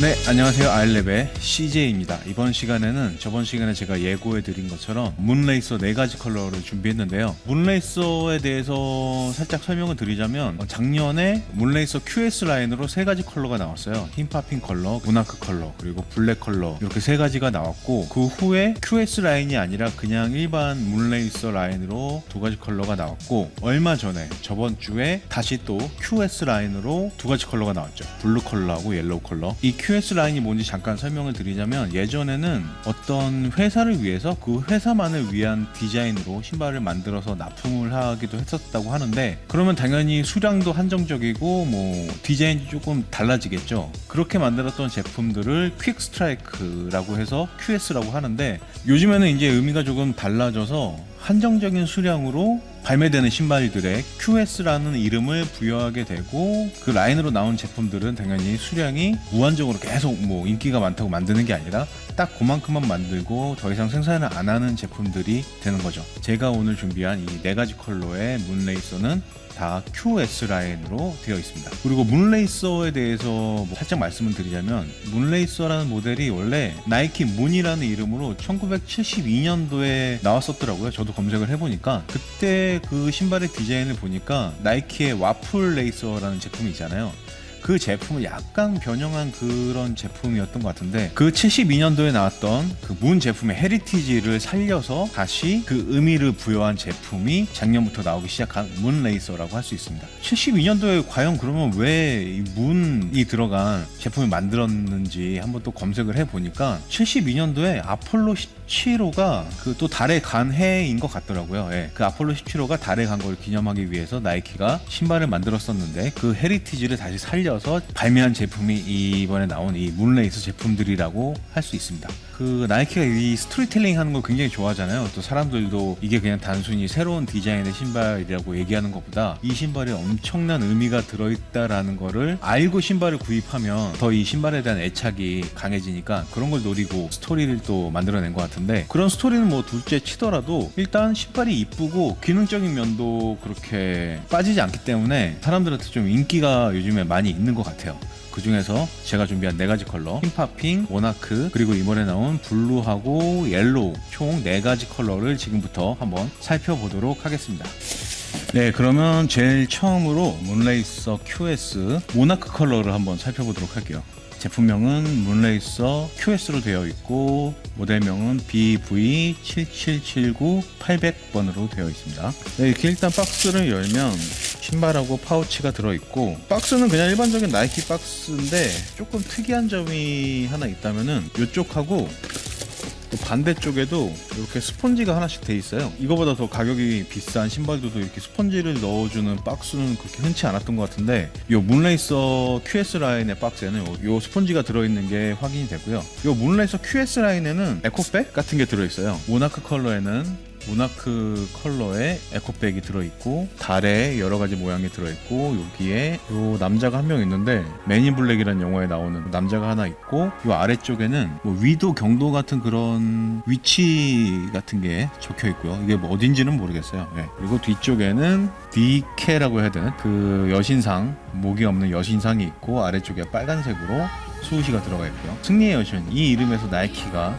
네, 안녕하세요. 아일랩의 CJ입니다. 이번 시간에는 저번 시간에 제가 예고해 드린 것처럼 문레이서 네 가지 컬러를 준비했는데요. 문레이서에 대해서 살짝 설명을 드리자면 어, 작년에 문레이서 QS 라인으로 세 가지 컬러가 나왔어요. 흰파핑 컬러, 모나크 컬러, 그리고 블랙 컬러 이렇게 세 가지가 나왔고 그 후에 QS 라인이 아니라 그냥 일반 문레이서 라인으로 두 가지 컬러가 나왔고 얼마 전에 저번 주에 다시 또 QS 라인으로 두 가지 컬러가 나왔죠. 블루 컬러하고 옐로우 컬러. 이 QS 라인이 뭔지 잠깐 설명을 드리자면 예전에는 어떤 회사를 위해서 그 회사만을 위한 디자인으로 신발을 만들어서 납품을 하기도 했었다고 하는데 그러면 당연히 수량도 한정적이고 뭐 디자인이 조금 달라지겠죠. 그렇게 만들었던 제품들을 퀵 스트라이크라고 해서 QS라고 하는데 요즘에는 이제 의미가 조금 달라져서 한정적인 수량으로 발매되는 신발들에 QS라는 이름을 부여하게 되고 그 라인으로 나온 제품들은 당연히 수량이 무한적으로 계속 뭐 인기가 많다고 만드는 게 아니라 딱 그만큼만 만들고 더 이상 생산을 안 하는 제품들이 되는 거죠. 제가 오늘 준비한 이 네 가지 컬러의 문레이서는 다 QS 라인으로 되어 있습니다. 그리고 문레이서에 대해서 뭐 살짝 말씀을 드리자면 문레이서라는 모델이 원래 나이키 문이라는 이름으로 1972년도에 나왔었더라고요. 저도 검색을 해보니까 그때 그 신발의 디자인을 보니까 나이키의 와플 레이서라는 제품이 있잖아요. 그 제품을 약간 변형한 그런 제품이었던 것 같은데 그 72년도에 나왔던 그 문 제품의 헤리티지를 살려서 다시 그 의미를 부여한 제품이 작년부터 나오기 시작한 문 레이서라고 할 수 있습니다. 72년도에 과연 그러면 왜 이 문이 들어간 제품을 만들었는지 한번 또 검색을 해보니까 72년도에 아폴로 17호가 그 또 달에 간 해인 것 같더라고요. 예. 그 아폴로 17호가 달에 간 걸 기념하기 위해서 나이키가 신발을 만들었었는데 그 헤리티지를 다시 살려 서 발매한 제품이 이번에 나온 이 문레이스 제품들이라고 할 수 있습니다. 그 나이키가 이 스토리텔링 하는 걸 굉장히 좋아하잖아요. 또 사람들도 이게 그냥 단순히 새로운 디자인의 신발이라고 얘기하는 것보다 이 신발에 엄청난 의미가 들어있다라는 거를 알고 신발을 구입하면 더 이 신발에 대한 애착이 강해지니까 그런 걸 노리고 스토리를 또 만들어낸 것 같은데 그런 스토리는 뭐 둘째 치더라도 일단 신발이 이쁘고 기능적인 면도 그렇게 빠지지 않기 때문에 사람들한테 좀 인기가 요즘에 많이 있는 것 같아요. 그 중에서 제가 준비한 네 가지 컬러 흰파 핑, 모나크 그리고 이번에 나온 블루하고 옐로우 총 네 가지 컬러를 지금부터 한번 살펴보도록 하겠습니다. 네, 그러면 제일 처음으로 문레이서 QS 모나크 컬러를 한번 살펴보도록 할게요. 제품명은 문레이서 QS로 되어 있고 모델명은 BV7779-800번으로 되어 있습니다. 네, 이렇게 일단 박스를 열면 신발하고 파우치가 들어있고 박스는 그냥 일반적인 나이키 박스인데 조금 특이한 점이 하나 있다면은 이쪽하고 또 반대쪽에도 이렇게 스펀지가 하나씩 돼 있어요. 이거보다 더 가격이 비싼 신발들도 이렇게 스펀지를 넣어주는 박스는 그렇게 흔치 않았던 것 같은데 이 문레이서 QS 라인의 박스에는 요, 요 스펀지가 들어있는 게 확인이 되고요. 이 문레이서 QS 라인에는 에코백 같은 게 들어있어요. 모나크 컬러에는 모나크 컬러의 에코백이 들어있고 달에 여러 가지 모양이 들어있고 여기에 요 남자가 한 명 있는데 매니 블랙이라는 영화에 나오는 남자가 하나 있고 요 아래쪽에는 뭐 위도 경도 같은 그런 위치 같은 게 적혀 있고요. 이게 뭐 어딘지는 모르겠어요. 예. 그리고 뒤쪽에는 DK라고 해야 되나? 그 여신상 목이 없는 여신상이 있고 아래쪽에 빨간색으로 수호시가 들어가 있고요. 승리의 여신 이 이름에서 나이키가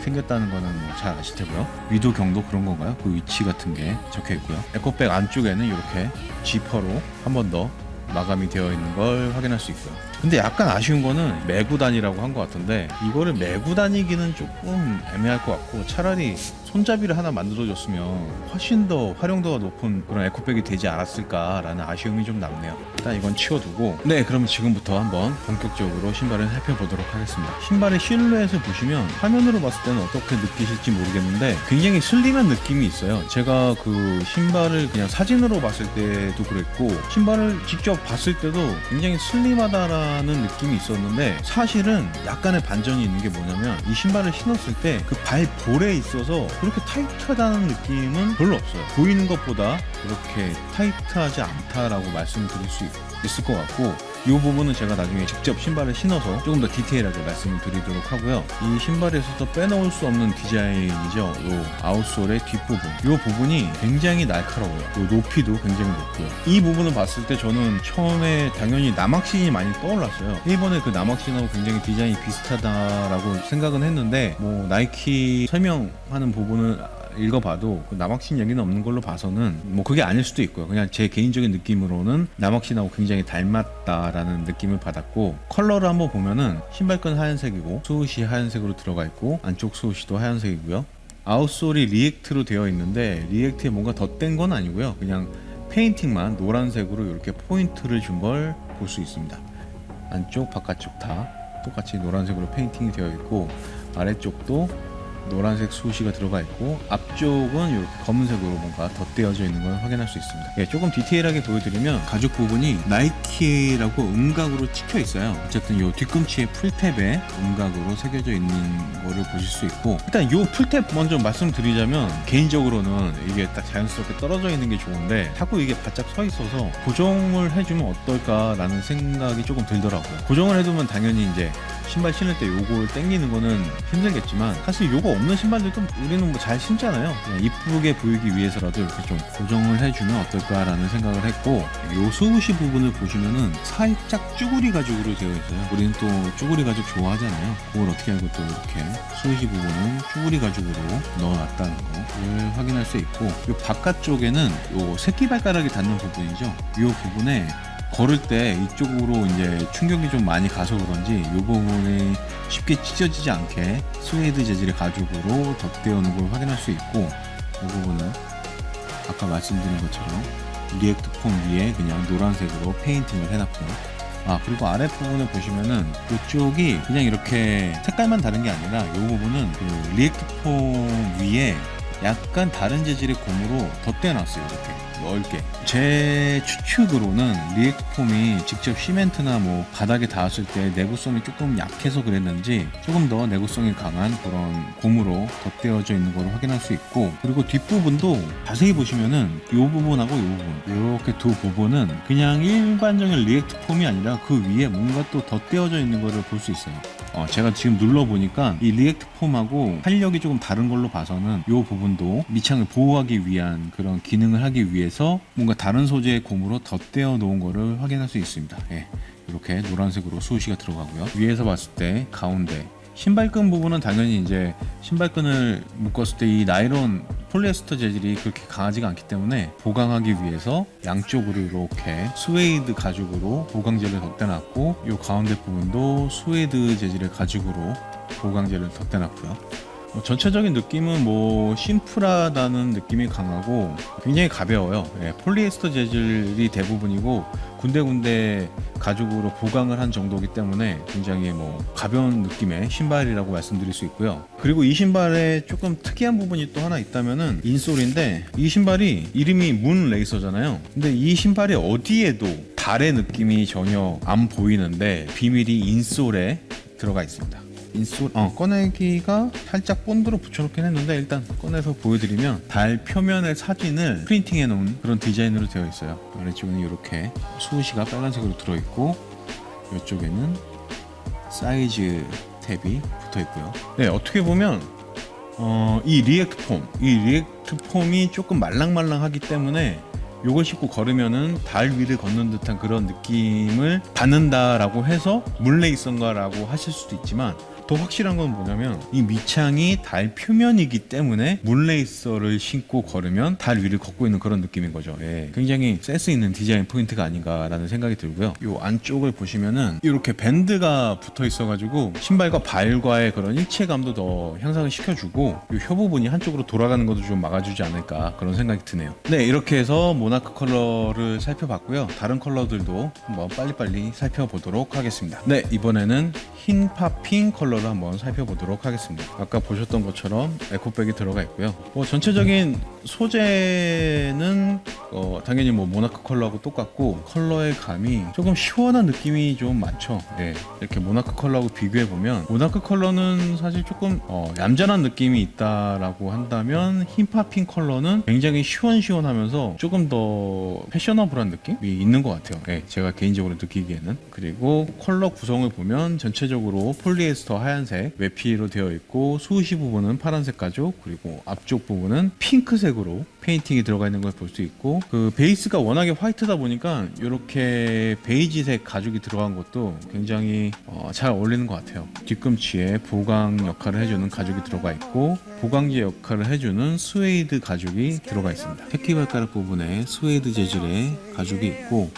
생겼다는 거는 뭐 잘 아실 테고요. 위도 경도 그런 건가요? 그 위치 같은 게 적혀 있고요. 에코백 안쪽에는 이렇게 지퍼로 한 번 더 마감이 되어 있는 걸 확인할 수 있고요. 근데 약간 아쉬운 거는 다니라고 한 것 같은데 이거를 다니기는 조금 애매할 것 같고 차라리 손잡이를 하나 만들어줬으면 훨씬 더 활용도가 높은 그런 에코백이 되지 않았을까라는 아쉬움이 좀 남네요. 일단 이건 치워두고 네 그럼 지금부터 한번 본격적으로 신발을 살펴보도록 하겠습니다. 신발의 실루엣을 보시면 화면으로 봤을 때는 어떻게 느끼실지 모르겠는데 굉장히 슬림한 느낌이 있어요. 제가 그 신발을 그냥 사진으로 봤을 때도 그랬고 신발을 직접 봤을 때도 굉장히 슬림하다라 는 느낌이 있었는데 사실은 약간의 반전이 있는 게 뭐냐면 이 신발을 신었을 때 그 발볼에 있어서 그렇게 타이트하다는 느낌은 별로 없어요. 보이는 것보다 그렇게 타이트하지 않다라고 말씀드릴 수 있, 있을 것 같고 이 부분은 제가 나중에 직접 신발을 신어서 조금 더 디테일하게 말씀을 드리도록 하고요. 이 신발에서도 빼놓을 수 없는 디자인이죠. 이 아웃솔의 뒷부분. 이 부분이 굉장히 날카로워요. 요 높이도 굉장히 높고요. 이 부분을 봤을 때 저는 처음에 당연히 남학신이 많이 떠올랐어요. 일본의 그 남학신하고 굉장히 디자인이 비슷하다라고 생각은 했는데 뭐 나이키 설명하는 부분을 읽어봐도 그 남학신 얘기는 없는 걸로 봐서는 뭐 그게 아닐 수도 있고요. 그냥 제 개인적인 느낌으로는 남학신하고 굉장히 닮았다라는 느낌을 받았고 컬러를 한번 보면은 신발끈 하얀색이고 수옷이 하얀색으로 들어가 있고 안쪽 수옷이도 하얀색이고요. 아웃솔이 리액트로 되어 있는데 리액트에 뭔가 덧댄 건 아니고요. 그냥 페인팅만 노란색으로 이렇게 포인트를 준 걸 볼 수 있습니다. 안쪽 바깥쪽 다 똑같이 노란색으로 페인팅이 되어 있고 아래쪽도 노란색 수시가 들어가 있고 앞쪽은 이렇게 검은색으로 뭔가 덧대어져 있는 걸 확인할 수 있습니다. 예, 조금 디테일하게 보여드리면 가죽 부분이 나이키라고 음각으로 찍혀 있어요. 어쨌든 이 뒤꿈치의 풀탭에 음각으로 새겨져 있는 거를 보실 수 있고 일단 이 풀탭 먼저 말씀드리자면 개인적으로는 이게 딱 자연스럽게 떨어져 있는 게 좋은데 자꾸 이게 바짝 서 있어서 고정을 해주면 어떨까라는 생각이 조금 들더라고요. 고정을 해두면 당연히 이제 신발 신을 때 요걸 땡기는 거는 힘들겠지만 사실 요거 없는 신발들도 우리는 뭐 잘 신잖아요. 그냥 이쁘게 보이기 위해서라도 이렇게 좀 고정을 해주면 어떨까라는 생각을 했고 요 수우시 부분을 보시면은 살짝 쭈구리 가죽으로 되어 있어요. 우리는 또 쭈구리 가죽 좋아하잖아요. 그걸 어떻게 알고 또 이렇게 수우시 부분은 쭈구리 가죽으로 넣어놨다는 거를 확인할 수 있고 요 바깥쪽에는 요 새끼 발가락이 닿는 부분이죠. 요 부분에 걸을 때 이쪽으로 이제 충격이 좀 많이 가서 그런지 이 부분이 쉽게 찢어지지 않게 스웨이드 재질의 가죽으로 덧대어 놓은 걸 확인할 수 있고 이 부분은 아까 말씀드린 것처럼 리액트 폼 위에 그냥 노란색으로 페인팅을 해놨고요. 아 그리고 아래 부분을 보시면은 이쪽이 그냥 이렇게 색깔만 다른 게 아니라 이 부분은 그 리액트 폼 위에 약간 다른 재질의 고무로 덧대놨어요 이렇게. 넓게. 제 추측으로는 리액트 폼이 직접 시멘트나 뭐 바닥에 닿았을 때 내구성이 조금 약해서 그랬는지 조금 더 내구성이 강한 그런 고무로 덧대어져 있는 걸 확인할 수 있고 그리고 뒷부분도 자세히 보시면은 이 부분하고 이 부분 이렇게 두 부분은 그냥 일반적인 리액트 폼이 아니라 그 위에 뭔가 또 덧대어져 있는 거를 볼수 있어요 어, 제가 지금 눌러보니까 이 리액트 폼하고 활력이 조금 다른 걸로 봐서는 이 부분도 밑창을 보호하기 위한 그런 기능을 하기 위해서 뭔가 다른 소재의 고무로 덧대어 놓은 거를 확인할 수 있습니다. 예, 이렇게 노란색으로 수시가 들어가고요. 위에서 봤을 때 가운데 신발끈 부분은 당연히 이제 신발끈을 묶었을 때 이 나이론 폴리에스터 재질이 그렇게 강하지가 않기 때문에 보강하기 위해서 양쪽으로 이렇게 스웨이드 가죽으로 보강재를 덧대놨고 이 가운데 부분도 스웨이드 재질의 가죽으로 보강재를 덧대놨고요. 뭐 전체적인 느낌은 뭐 심플하다는 느낌이 강하고 굉장히 가벼워요. 예, 폴리에스터 재질이 대부분이고 군데군데 가죽으로 보강을 한 정도이기 때문에 굉장히 뭐 가벼운 느낌의 신발이라고 말씀드릴 수 있고요. 그리고 이 신발에 조금 특이한 부분이 또 하나 있다면은 인솔인데 이 신발이 이름이 문 레이서잖아요. 근데 이 신발이 어디에도 달의 느낌이 전혀 안 보이는데 비밀이 인솔에 들어가 있습니다. 인솔 어 꺼내기가 살짝 본드로 붙여놓긴 했는데 일단 꺼내서 보여드리면 달 표면의 사진을 프린팅해 놓은 그런 디자인으로 되어 있어요. 아래쪽에는 이렇게 수시가 빨간색으로 들어있고 이쪽에는 사이즈 탭이 붙어 있고요. 네 어떻게 보면 어, 이 리액트 폼, 이 리액트 폼이 조금 말랑말랑하기 때문에 요걸 신고 걸으면은 달 위를 걷는 듯한 그런 느낌을 받는다라고 해서 물레이선가라고 하실 수도 있지만 더 확실한 건 뭐냐면 이 밑창이 달 표면이기 때문에 물레이서를 신고 걸으면 달 위를 걷고 있는 그런 느낌인 거죠. 예. 굉장히 센스 있는 디자인 포인트가 아닌가라는 생각이 들고요. 이 안쪽을 보시면은 이렇게 밴드가 붙어 있어가지고 신발과 발과의 그런 일체감도 더 향상을 시켜주고 이 혀 부분이 한쪽으로 돌아가는 것도 좀 막아주지 않을까 그런 생각이 드네요. 네 이렇게 해서 모나크 컬러를 살펴봤고요. 다른 컬러들도 한번 빨리빨리 살펴보도록 하겠습니다. 네 이번에는 흰 파핑 컬러를 컬러를 한번 살펴보도록 하겠습니다. 아까 보셨던 것처럼 에코백이 들어가 있고요. 뭐 전체적인 소재는 어, 당연히 뭐 모나크 컬러하고 똑같고 컬러의 감이 조금 시원한 느낌이 좀 많죠. 네, 이렇게 모나크 컬러하고 비교해 보면 모나크 컬러는 사실 조금 어, 얌전한 느낌이 있다라고 한다면 흰파핑 컬러는 굉장히 시원시원하면서 조금 더 패셔너블한 느낌이 있는 것 같아요. 네, 제가 개인적으로 느끼기에는 그리고 컬러 구성을 보면 전체적으로 폴리에스터 하얀 색 외피로 되어 있고 수시 부분은 파란색 가죽 그리고 앞쪽 부분은 핑크색으로 페인팅이 들어가 있는 걸 볼 수 있고 그 베이스가 워낙에 화이트다 보니까 이렇게 베이지색 가죽이 들어간 것도 굉장히 어, 잘 어울리는 것 같아요. 뒤꿈치에 보강 역할을 해주는 가죽이 들어가 있고 보강제 역할을 해주는 스웨이드 가죽이 들어가 있습니다. 새끼 발가락 부분에 스웨이드 재질의 가죽이 있고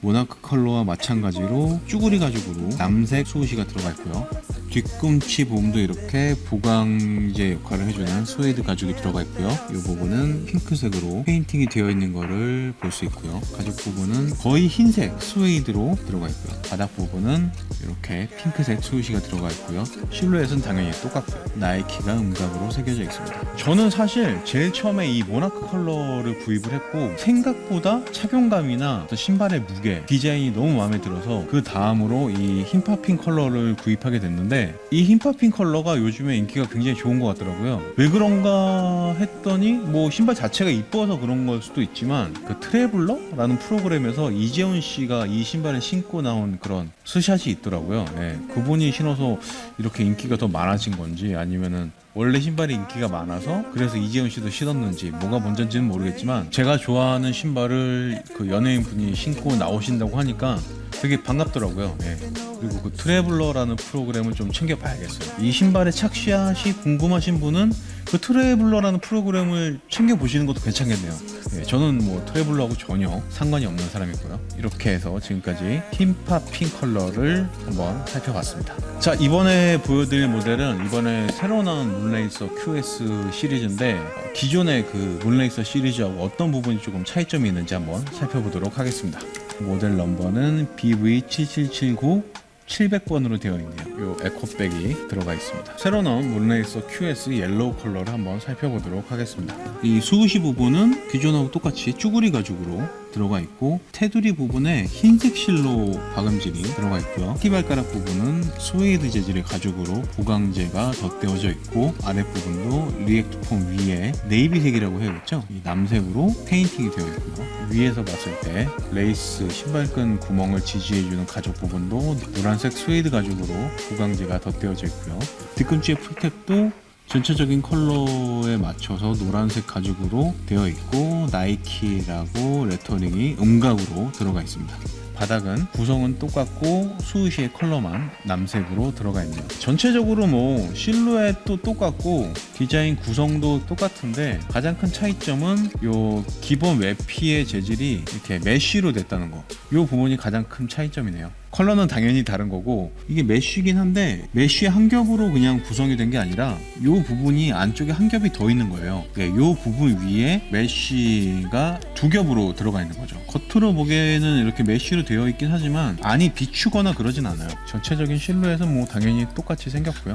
모나크 컬러와 마찬가지로 쭈구리 가죽으로 남색 소시가 들어가 있고요. 뒤꿈치 부분도 이렇게 보강제 역할을 해주는 스웨이드 가죽이 들어가 있고요. 이 부분은 핑크색으로 페인팅이 되어 있는 것을 볼수 있고요. 가죽 부분은 거의 흰색 스웨이드로 들어가 있고요. 바닥 부분은 이렇게 핑크색 스웨시가 들어가 있고요. 실루엣은 당연히 똑같고요. 나이키가 음각으로 새겨져 있습니다. 저는 사실 제일 처음에 이 모나크 컬러를 구입을 했고 생각보다 착용감이나 신발의 무게, 디자인이 너무 마음에 들어서 그 다음으로 이 흰파핑 컬러를 구입하게 됐는데 이 흰파핑 컬러가 요즘에 인기가 굉장히 좋은 것 같더라고요. 왜 그런가 했더니 뭐 신발 자체가 이뻐서 그런 걸 수도 있지만 그 트래블러라는 프로그램에서 이재훈 씨가 이 신발을 신고 나온 그런 스샷이 있더라고요. 예, 그분이 신어서 이렇게 인기가 더 많아진 건지 아니면은 원래 신발이 인기가 많아서 그래서 이재훈 씨도 신었는지 뭐가 먼저인지는 모르겠지만 제가 좋아하는 신발을 그 연예인 분이 신고 나오신다고 하니까 되게 반갑더라고요. 예. 그리고 그 트래블러라는 프로그램을 좀 챙겨봐야겠어요. 이 신발의 착샷이 궁금하신 분은 그 트래블러라는 프로그램을 챙겨보시는 것도 괜찮겠네요. 예, 저는 뭐 트래블러하고 전혀 상관이 없는 사람이고요. 이렇게 해서 지금까지 흰파 핑 컬러를 한번 살펴봤습니다. 자 이번에 보여드릴 모델은 이번에 새로 나온 문레이서 QS 시리즈인데 어, 기존의 그 문레이서 시리즈하고 어떤 부분이 조금 차이점이 있는지 한번 살펴보도록 하겠습니다. 모델 넘버는 BV7779 700번으로 되어 있네요. 요 에코백이 들어가 있습니다. 새로 나온 문레이서 QS 옐로우 컬러를 한번 살펴보도록 하겠습니다. 이 수우시 부분은 기존하고 똑같이 쭈구리 가죽으로 들어가 있고 테두리 부분에 흰색 실로 박음질이 들어가 있고요. 끼발가락 부분은 스웨이드 재질의 가죽으로 보강재가 덧대어져 있고 아랫부분도 리액트 폼 위에 네이비색이라고 해야겠죠. 이 남색으로 페인팅이 되어 있고요. 위에서 봤을 때 레이스 신발끈 구멍을 지지해주는 가죽 부분도 노란색 스웨이드 가죽으로 보강재가 덧대어져 있고요. 뒤꿈치의 풀탭도 전체적인 컬러에 맞춰서 노란색 가죽으로 되어 있고 나이키라고 레터링이 음각으로 들어가 있습니다. 바닥은 구성은 똑같고 수의시의 컬러만 남색으로 들어가 있네요. 전체적으로 뭐 실루엣도 똑같고 디자인 구성도 똑같은데 가장 큰 차이점은 요 기본 외피의 재질이 이렇게 메쉬로 됐다는 거. 요 부분이 가장 큰 차이점이네요. 컬러는 당연히 다른 거고 이게 메쉬긴 한데 메쉬 한 겹으로 그냥 구성이 된 게 아니라 요 부분이 안쪽에 한 겹이 더 있는 거예요. 네, 요 부분 위에 메쉬가 두 겹으로 들어가 있는 거죠. 겉으로 보기에는 이렇게 메쉬로 되어 있긴 하지만 안이 비추거나 그러진 않아요. 전체적인 실루엣은 뭐 당연히 똑같이 생겼고요.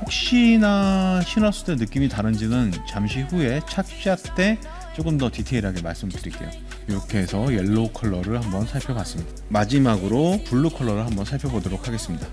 혹시나 신었을 때 느낌이 다른지는 잠시 후에 착샷 때 조금 더 디테일하게 말씀드릴게요. 이렇게 해서 옐로우 컬러를 한번 살펴봤습니다. 마지막으로 블루 컬러를 한번 살펴보도록 하겠습니다.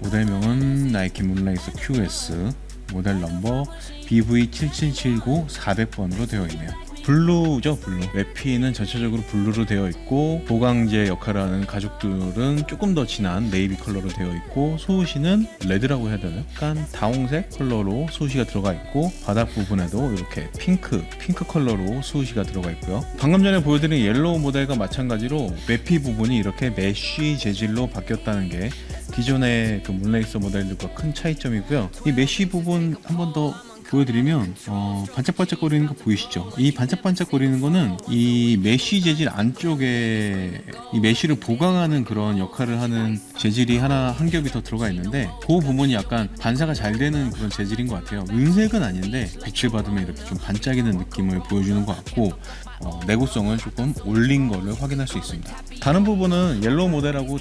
모델명은 나이키 문라이서 QS 모델 넘버 BV7779 400번으로 되어 있네요. 블루죠, 블루. 외피는 전체적으로 블루로 되어 있고 보강제 역할을 하는 가죽들은 조금 더 진한 네이비 컬러로 되어 있고 소우시는 레드라고 해야 되나요? 약간 다홍색 컬러로 소우시가 들어가 있고 바닥 부분에도 이렇게 핑크, 핑크 컬러로 소우시가 들어가 있고요. 방금 전에 보여드린 옐로우 모델과 마찬가지로 외피 부분이 이렇게 메쉬 재질로 바뀌었다는 게 기존의 그 문레이서 모델들과 큰 차이점이고요. 이 메쉬 부분 한 번 더 보여드리면 어, 반짝반짝거리는 거 보이시죠? 이 반짝반짝거리는 거는 이 메쉬 재질 안쪽에 이 메쉬를 보강하는 그런 역할을 하는 재질이 하나 한 겹이 더 들어가 있는데 그 부분이 약간 반사가 잘 되는 그런 재질인 것 같아요. 은색은 아닌데 빛을 받으면 이렇게 좀 반짝이는 느낌을 보여주는 것 같고 어, 내구성을 조금 올린 거를 확인할 수 있습니다. 다른 부분은 옐로우 모델하고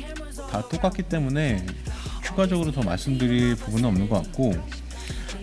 다 똑같기 때문에 추가적으로 더 말씀드릴 부분은 없는 것 같고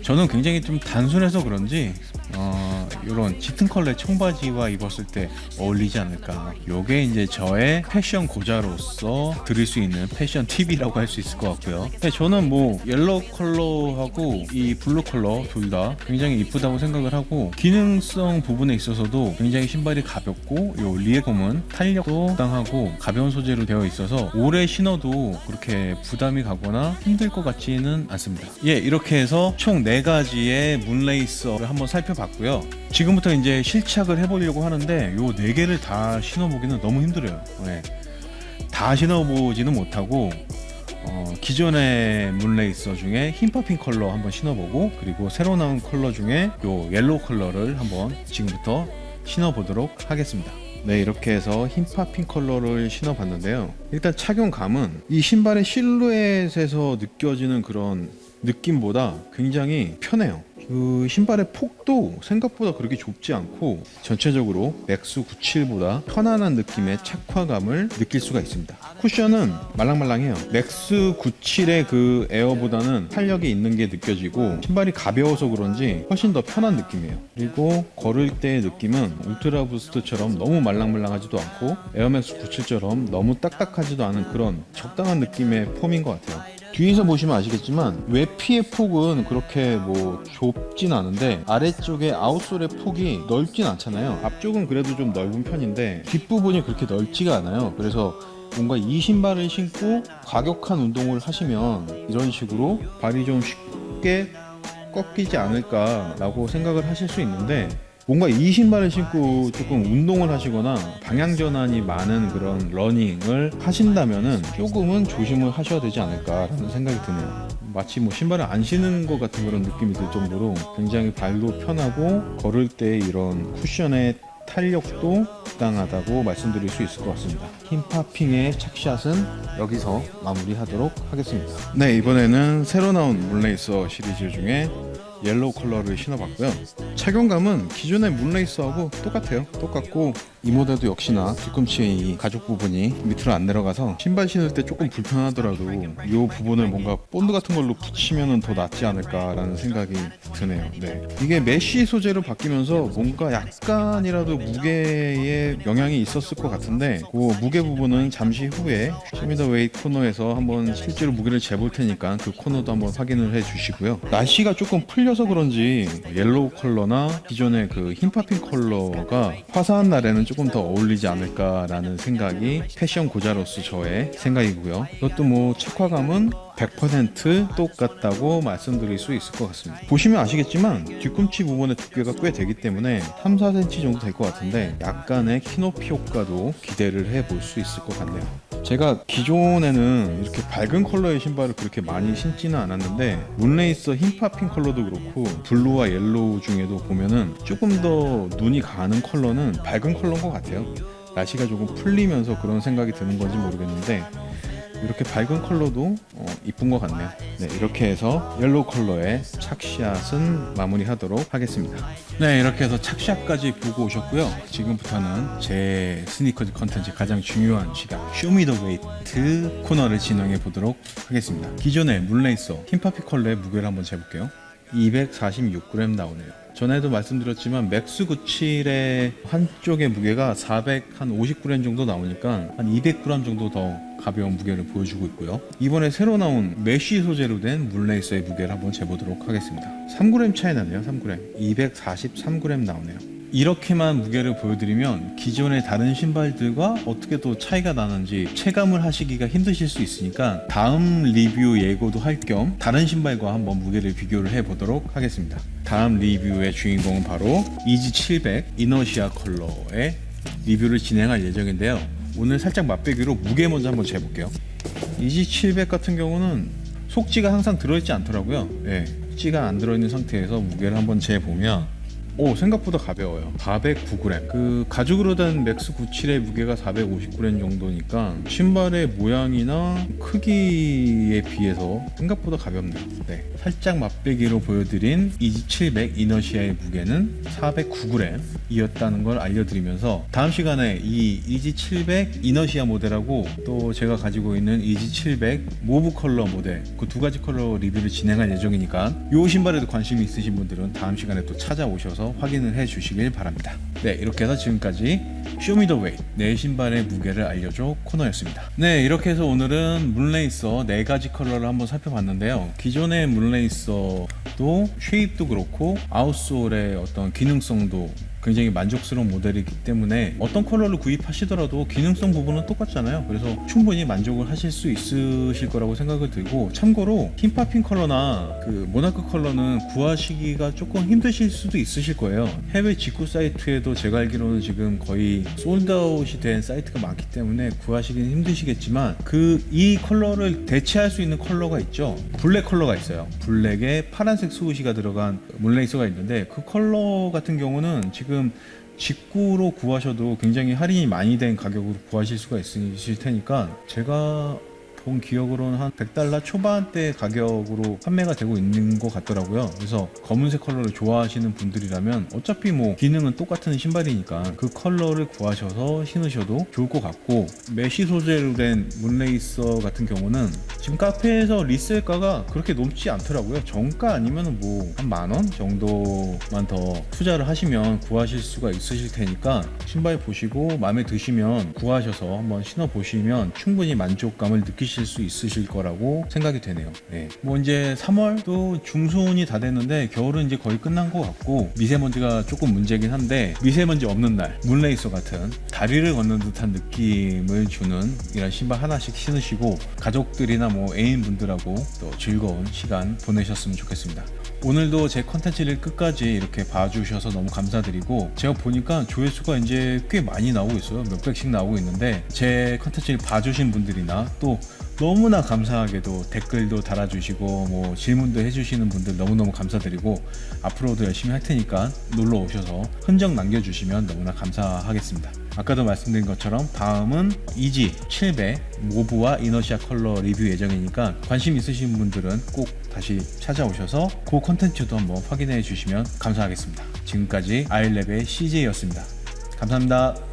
저는 굉장히 좀 단순해서 그런지 어, 이런 짙은 컬러의 청바지와 입었을 때 어울리지 않을까. 요게 이제 저의 패션 고자로서 드릴 수 있는 패션 팁이라고 할 수 있을 것 같고요. 근데 저는 뭐 옐로우 컬러하고 이 블루 컬러 둘 다 굉장히 이쁘다고 생각을 하고 기능성 부분에 있어서도 굉장히 신발이 가볍고 요 리에곰은 탄력도 적당하고 가벼운 소재로 되어 있어서 오래 신어도 그렇게 부담이 가거나 힘들 것 같지는 않습니다. 예, 이렇게 해서 총 4가지의 문레이서를 한번 살펴봤 고요. 지금부터 이제 실착을 해보려고 하는데 요 4개를 다 신어보기는 너무 힘들어요. 예. 다 신어보지는 못하고 어, 기존의 문레이서 중에 흰파핑 컬러 한번 신어보고 그리고 새로 나온 컬러 중에 요 옐로우 컬러를 한번 지금부터 신어보도록 하겠습니다. 네 이렇게 해서 흰파핑 컬러를 신어봤는데요. 일단 착용감은 이 신발의 실루엣에서 느껴지는 그런 느낌보다 굉장히 편해요. 그 신발의 폭도 생각보다 그렇게 좁지 않고 전체적으로 맥스 97보다 편안한 느낌의 착화감을 느낄 수가 있습니다. 쿠션은 말랑말랑해요. 맥스 97의 그 에어보다는 탄력이 있는 게 느껴지고 신발이 가벼워서 그런지 훨씬 더 편한 느낌이에요. 그리고 걸을 때의 느낌은 울트라 부스트처럼 너무 말랑말랑하지도 않고 에어맥스 97처럼 너무 딱딱하지도 않은 그런 적당한 느낌의 폼인 것 같아요. 뒤에서 보시면 아시겠지만 외피의 폭은 그렇게 뭐 좁진 않은데 아래쪽에 아웃솔의 폭이 넓진 않잖아요. 앞쪽은 그래도 좀 넓은 편인데 뒷부분이 그렇게 넓지가 않아요. 그래서 뭔가 이 신발을 신고 과격한 운동을 하시면 이런 식으로 발이 좀 쉽게 꺾이지 않을까라고 생각을 하실 수 있는데 뭔가 이 신발을 신고 조금 운동을 하시거나 방향 전환이 많은 그런 러닝을 하신다면은 조금은 조심을 하셔야 되지 않을까라는 생각이 드네요. 마치 뭐 신발을 안 신는 것 같은 그런 느낌이 들 정도로 굉장히 발도 편하고 걸을 때 이런 쿠션의 탄력도 적당하다고 말씀드릴 수 있을 것 같습니다. 흰파핑의 착샷은 여기서 마무리하도록 하겠습니다. 네, 이번에는 새로 나온 문레이서 시리즈 중에 옐로우 컬러를 신어봤고요. 착용감은 기존의 문레이스하고 똑같아요. 똑같고 이 모델도 역시나 뒤꿈치의 이 가죽 부분이 밑으로 안 내려가서 신발 신을 때 조금 불편하더라도 이 부분을 뭔가 본드 같은 걸로 붙이면 더 낫지 않을까라는 생각이 드네요. 네. 이게 메쉬 소재로 바뀌면서 뭔가 약간이라도 무게에 영향이 있었을 것 같은데 그 무게 부분은 잠시 후에 쇼미더웨이 코너에서 한번 실제로 무게를 재볼 테니까 그 코너도 한번 확인을 해 주시고요. 날씨가 조금 풀려서 그런지 옐로우 컬러나 기존의 그 흰 파핑 컬러가 화사한 날에는 조금 더 어울리지 않을까라는 생각이 패션 고자로서 저의 생각이고요. 이것도 뭐 착화감은 100% 똑같다고 말씀드릴 수 있을 것 같습니다. 보시면 아시겠지만 뒤꿈치 부분의 두께가 꽤 되기 때문에 3, 4cm 정도 될 것 같은데 약간의 키높이 효과도 기대를 해볼 수 있을 것 같네요. 제가 기존에는 이렇게 밝은 컬러의 신발을 그렇게 많이 신지는 않았는데 문레이서 흰파 핑 컬러도 그렇고 블루와 옐로우 중에도 보면은 조금 더 눈이 가는 컬러는 밝은 컬러인 것 같아요. 날씨가 조금 풀리면서 그런 생각이 드는 건지 모르겠는데 이렇게 밝은 컬러도 어, 이쁜 것 같네요. 네, 이렇게 해서 옐로우 컬러의 착샷은 마무리하도록 하겠습니다. 네, 이렇게 해서 착샷까지 보고 오셨고요. 지금부터는 제 스니커즈 컨텐츠 가장 중요한 시간 쇼미더웨이트 코너를 진행해 보도록 하겠습니다. 기존의 문레이서 흰파피 컬러의 무게를 한번 재볼게요. 246g 나오네요. 전에도 말씀드렸지만 맥스 97의 한쪽의 무게가 450g 정도 나오니까 한 200g 정도 더 가벼운 무게를 보여주고 있고요. 이번에 새로 나온 메쉬 소재로 된 문레이서의 무게를 한번 재보도록 하겠습니다. 3g 차이 나네요. 3g. 243g 나오네요. 이렇게만 무게를 보여드리면 기존의 다른 신발들과 어떻게 또 차이가 나는지 체감을 하시기가 힘드실 수 있으니까 다음 리뷰 예고도 할 겸 다른 신발과 한번 무게를 비교를 해보도록 하겠습니다. 다음 리뷰의 주인공은 바로 이지 700 이너시아 컬러의 리뷰를 진행할 예정인데요. 오늘 살짝 맛배기로 무게 먼저 한번 재볼게요. 이지 700 같은 경우는 속지가 항상 들어있지 않더라고요. 예, 속지가 안 들어있는 상태에서 무게를 한번 재보면 오 생각보다 가벼워요. 409g 그 가죽으로 된 맥스 97의 무게가 450g 정도니까 신발의 모양이나 크기에 비해서 생각보다 가볍네요. 네. 살짝 맛배기로 보여드린 이지 700 이너시아의 무게는 409g 이었다는 걸 알려드리면서 다음 시간에 이 이지 700 이너시아 모델하고 또 제가 가지고 있는 이지 700 모브 컬러 모델 그 두 가지 컬러 리뷰를 진행할 예정이니까 이 신발에도 관심이 있으신 분들은 다음 시간에 또 찾아오셔서 확인을 해 주시길 바랍니다. 네, 이렇게 해서 지금까지 쇼미더웨이 내 신발의 무게를 알려줘 코너였습니다. 네, 이렇게 해서 오늘은 문레이서 네 가지 컬러를 한번 살펴봤는데요. 기존의 문레이서도 쉐입도 그렇고 아웃솔의 어떤 기능성도 굉장히 만족스러운 모델이기 때문에 어떤 컬러를 구입하시더라도 기능성 부분은 똑같잖아요. 그래서 충분히 만족을 하실 수 있으실 거라고 생각을 들고 참고로 흰파핑 컬러나 그 모나크 컬러는 구하시기가 조금 힘드실 수도 있으실 거예요. 해외 직구 사이트에도 제가 알기로는 지금 거의 솔드아웃이 된 사이트가 많기 때문에 구하시기는 힘드시겠지만 그 이 컬러를 대체할 수 있는 컬러가 있죠. 블랙 컬러가 있어요. 블랙에 파란색 수우시가 들어간 문레이서가 있는데 그 컬러 같은 경우는 지금 직구로 구하셔도 굉장히 할인이 많이 된 가격으로 구하실 수가 있으실 테니까 제가 본 기억으로는 한 100달러 초반대 가격으로 판매가 되고 있는 것 같더라고요. 그래서 검은색 컬러를 좋아하시는 분들이라면 어차피 뭐 기능은 똑같은 신발이니까 그 컬러를 구하셔서 신으셔도 좋을 것 같고 메쉬 소재로 된 문레이서 같은 경우는 지금 카페에서 리셀가가 그렇게 높지 않더라고요. 정가 아니면 뭐 한 만 원 정도만 더 투자를 하시면 구하실 수가 있으실 테니까 신발 보시고 마음에 드시면 구하셔서 한번 신어 보시면 충분히 만족감을 느끼실 수 있으실 거라고 생각이 되네요. 네. 뭐 이제 3월도 중순이 다 됐는데 겨울은 이제 거의 끝난 것 같고 미세먼지가 조금 문제긴 한데 미세먼지 없는 날 문레이서 같은 다리를 걷는 듯한 느낌을 주는 이런 신발 하나씩 신으시고 가족들이나 뭐 애인분들하고 또 즐거운 시간 보내셨으면 좋겠습니다. 오늘도 제 컨텐츠를 끝까지 이렇게 봐주셔서 너무 감사드리고 제가 보니까 조회수가 이제 꽤 많이 나오고 있어요 몇백씩 나오고 있는데 제 컨텐츠를 봐주신 분들이나 또 너무나 감사하게도 댓글도 달아주시고 뭐 질문도 해주시는 분들 너무너무 감사드리고 앞으로도 열심히 할 테니까 놀러 오셔서 흔적 남겨주시면 너무나 감사하겠습니다. 아까도 말씀드린 것처럼 다음은 이지 700 모브와 이너시아 컬러 리뷰 예정이니까 관심 있으신 분들은 꼭 다시 찾아오셔서 그 컨텐츠도 한번 확인해 주시면 감사하겠습니다. 지금까지 아일랩의 CJ였습니다. 감사합니다.